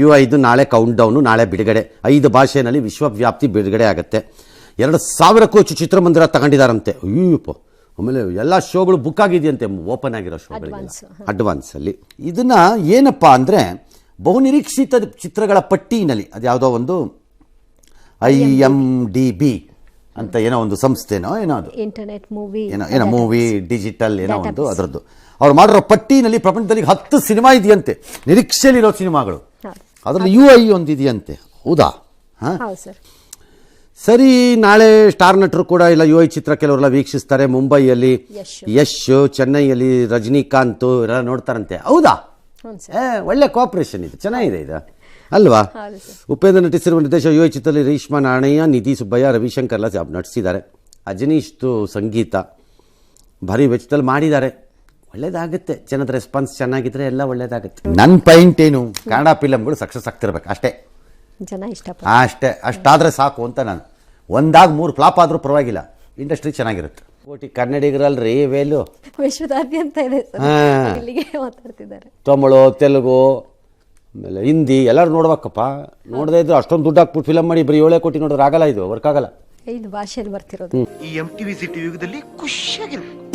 You ಐದು ನಾಳೆ count down ನಾಳೆ ಬಿಡುಗಡೆ. ಐದು ಭಾಷೆನಲ್ಲಿ ವಿಶ್ವವ್ಯಾಪ್ತಿ ಬಿಡುಗಡೆ ಆಗುತ್ತೆ. ಎರಡು ಸಾವಿರಕ್ಕೂ ಹೆಚ್ಚು ಚಿತ್ರಮಂದಿರ ತಗೊಂಡಿದ್ದಾರಂತೆ ಅಯ್ಯಪ್ಪ ಆಮೇಲೆ ಎಲ್ಲ ಶೋಗಳು ಬುಕ್ ಆಗಿದೆಯಂತೆ ಓಪನ್ ಆಗಿರೋ ಶೋಗಳು ಅಡ್ವಾನ್ಸಲ್ಲಿ ಇದನ್ನು ಏನಪ್ಪ ಅಂದರೆ ಬಹುನಿರೀಕ್ಷಿತ ಚಿತ್ರಗಳ ಪಟ್ಟಿನಲ್ಲಿ ಅದು ಯಾವುದೋ ಒಂದು ಐ ಎಂ ಡಿ ಬಿ ಅಂತ ಏನೋ ಒಂದು ಸಂಸ್ಥೆನೋ ಏನೋ ಅದು. ಇಂಟರ್ನೆಟ್ ಮೂವಿ ಏನೋ ಏನೋ ಮೂವಿ ಡಿಜಿಟಲ್ ಏನೋ ಒಂದು ಅದರದ್ದು. ಅವ್ರು ಮಾಡಿರೋ ಪಟ್ಟಿನಲ್ಲಿ ಪ್ರಪಂಚದಲ್ಲಿ ಹತ್ತು ಸಿನಿಮಾ ಇದೆಯಂತೆ. ನಿರೀಕ್ಷೆಯಲ್ಲಿರೋ ಸಿನಿಮಾಗಳು. ಅದರಲ್ಲಿ ಯು ಐ ಒಂದು ಇದೆಯಂತೆ ಹೌದಾ? ಹಾಂ? ಸರ್. ಸರಿ ನಾಳೆ ಸ್ಟಾರ್ ನಟರು ಕೂಡ ಇಲ್ಲ ಯು ಐ ಚಿತ್ರ ಕೆಲವರೆಲ್ಲ ವೀಕ್ಷಿಸ್ತಾರೆ. ಮುಂಬೈಯಲ್ಲಿ ಯಶ್. ಚೆನ್ನೈಯಲ್ಲಿ ರಜನಿಕಾಂತ್ ಎಲ್ಲ ನೋಡ್ತಾರಂತೆ. ಹೌದಾ? ಏ ಒಳ್ಳೆ ಕೋಆಪರೇಷನ್ ಇದು. ಚೆನ್ನಾಗಿದೆ ಇದು. ಅಲ್ವಾ? ಉಪೇಂದ್ರ ನಟಿಸಿರುವ ನಿರ್ದೇಶ ಯು ಐ ಚಿತ್ರದಲ್ಲಿ ರೇಷ್ಮಾ ನಾಣಯ್ಯ ನಿಧಿ ಸುಬ್ಬಯ್ಯ ರವಿಶಂಕರ್ ಎಲ್ಲ ನಟಿಸಿದ್ದಾರೆ. ಅಜನೀಶ್ದು ಸಂಗೀತ ಭಾರಿ ವೆಚ್ಚದಲ್ಲಿ ಮಾಡಿದ್ದಾರೆ. ಒಳ್ಳೇದಾಗುತ್ತೆ. ಜನದ ರೆಸ್ಪಾನ್ಸ್ ಚೆನ್ನಾಗಿದ್ರೆ ಎಲ್ಲ ಒಳ್ಳೇದಾಗುತ್ತೆ. ನನ್ನ ಪಾಯಿಂಟ್ ಏನು ಕನ್ನಡ ಫಿಲಮ್ಗಳು ಸಕ್ಸಸ್ ಆಗ್ತಿರ್ಬೇಕು ಅಷ್ಟೇ. ಜನ ಇಷ್ಟಪಡ್ತಾರೆ. ಅಷ್ಟೇ. ಅಷ್ಟಾದ್ರೆ ಸಾಕು ಅಂತ ನಾನು. ಒಂದಾಗ ಮೂರು ಫ್ಲಾಪ್ ಆದರೂ ಪರವಾಗಿಲ್ಲ. ಇಂಡಸ್ಟ್ರಿ ಚೆನ್ನಾಗಿರುತ್ತೆ. ಕೋಟಿ ಕನ್ನಡಿಗರಲ್ರಿ ವೇಲು. ವಿಶ್ವದಾದ್ಯಂತ ಇದೆ ಸರ್. ಹಾ. ಇಲ್ಲಿಗೆ ಮಾತಾಡ್ತಿದ್ದಾರೆ. ತಮಿಳು ತೆಲುಗು ಆಮೇಲೆ ಹಿಂದಿ ಎಲ್ಲರೂ ನೋಡ್ಬೇಕಪ್ಪ. ನೋಡದೇ ಇದ್ರು ಅಷ್ಟೊಂದು ದುಡ್ಡು ಹಾಕ್ಬಿಟ್ಟು ಫಿಲಮ್ ಮಾಡಿ ಬರೀ ಏಳೇ ಕೋಟಿ ನೋಡಿದ್ರೆ ಆಗಲ್ಲ ಇದು ವರ್ಕ್ ಆಗಲ್ಲ. ಇದು ಭಾಷೆಯಲ್ಲಿ ಬರ್ತಿರೋದು. ಈ ಎಂ ಟಿವಿ ಸಿಟಿ ಯುಗದಲ್ಲಿ ಖುಷಿಯಾಗಿರ್ಬೇಕು.